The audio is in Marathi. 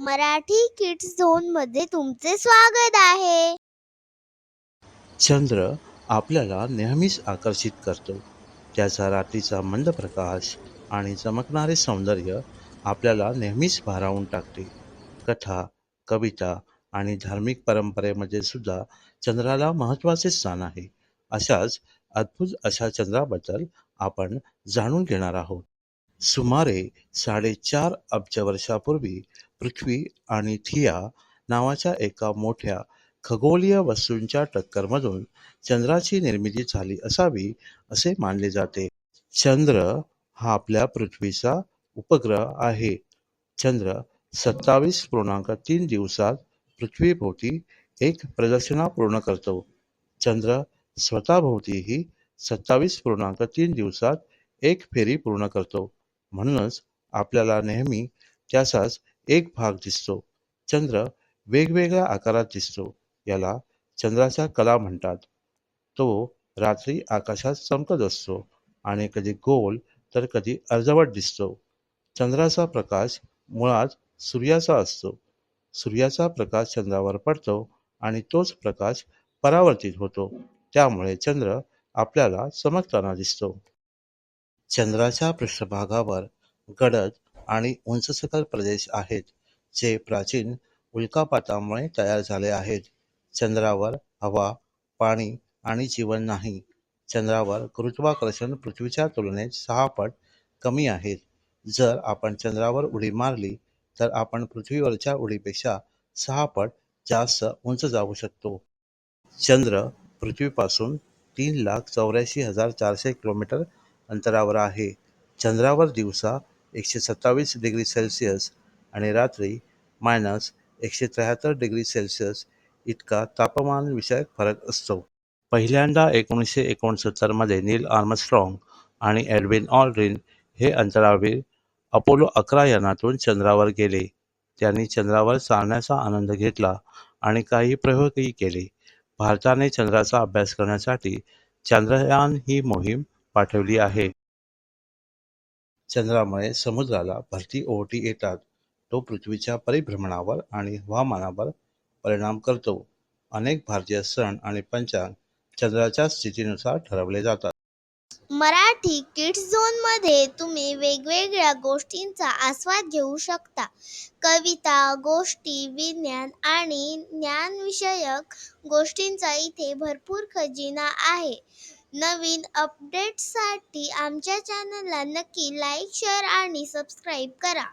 मराठी किड्स झोनमध्ये तुमचे स्वागत आहे. चंद्र आपल्याला नेहमीच आकर्षित करतो. त्याचा रात्रीचा मंद प्रकाश आणि चमकणारे सौंदर्य आपल्याला नेहमीच भारावून टाकते. कथा कविता आणि धार्मिक परंपरेमध्ये सुद्धा चंद्राला महत्त्वाचे स्थान आहे. अशाच अद्भुत अशा चंद्राबद्दल आपण जाणून घेणार आहोत. सुमारे साडेचार अब्ज वर्षापूर्वी पृथ्वी आणि थिया नावाच्या एका मोठ्या खगोलीय वस्तूंच्या टक्करमधून चंद्राची निर्मिती झाली असावी असे मानले जाते. चंद्र हा आपल्या पृथ्वीचा उपग्रह आहे. चंद्र सत्तावीस पूर्णांक तीन दिवसात पृथ्वीभोवती एक प्रदक्षिणा पूर्ण करतो. चंद्र स्वतःभोवतीही सत्तावीस पूर्णांक तीन दिवसात एक फेरी पूर्ण करतो. म्हणूनच आपल्याला नेहमी त्याचाच एक भाग दिसतो. चंद्र वेगवेगळ्या आकारात दिसतो. याला चंद्राच्या कला म्हणतात. तो रात्री आकाशात चमकत असतो आणि कधी गोल तर कधी अर्धवट दिसतो. चंद्राचा प्रकाश मुळात सूर्याचा असतो. सूर्याचा प्रकाश चंद्रावर पडतो आणि तोच प्रकाश परावर्तित होतो. त्यामुळे चंद्र आपल्याला चमकताना दिसतो. चंद्राच्या पृष्ठभागावर गडद आणि उंचसखल प्रदेश आहेत जे प्राचीन उल्कापातामुळे तयार झाले आहेत. चंद्रावर हवा पाणी आणि जीवन नाही. चंद्रावर गुरुत्वाकर्षण पृथ्वीच्या तुलनेत सहा पट कमी आहेत. जर आपण चंद्रावर उडी मारली तर आपण पृथ्वीवरच्या उडीपेक्षा सहा पट जास्त उंच जाऊ शकतो. चंद्र पृथ्वीपासून तीन लाख चौऱ्याऐंशी हजार चारशे किलोमीटर अंतरावर आहे. चंद्रावर दिवसा एकशे सत्तावीस डिग्री सेल्सिअस आणि रात्री मायनस एकशे त्र्याहत्तर डिग्री सेल्सिअस इतका तापमानविषयक फरक असतो. पहिल्यांदा एकोणीसशे एकोणसत्तरमध्ये नील आर्मस्ट्रॉंग आणि एडविन ऑल्ड्रिन हे अंतराळवीर अपोलो अकरा यानातून चंद्रावर गेले. त्यांनी चंद्रावर चालण्याचा आनंद घेतला आणि काही प्रयोगही केले. भारताने चंद्राचा अभ्यास करण्यासाठी चंद्रयान ही मोहीम पाठवली आहे. चंद्रामुळे समुद्राला भरती ओहोटी येतात. तो पृथ्वीच्या परिभ्रमणावर आणि हवामानावर परिणाम करतो. अनेक भारतीय सण आणि पंचांग चंद्राच्या स्थितीनुसार ठरवले जातात. मराठी किड्स झोनमध्ये तुम्ही वेगवेगळ्या गोष्टींचा आस्वाद घेऊ शकता. कविता गोष्टी विज्ञान आणि ज्ञानविषयक गोष्टींचा इथे भरपूर खजिना आहे. नवीन अपडेट्ससाठी आमच्या चॅनलला नक्की लाईक शेअर आणि सबस्क्राईब करा.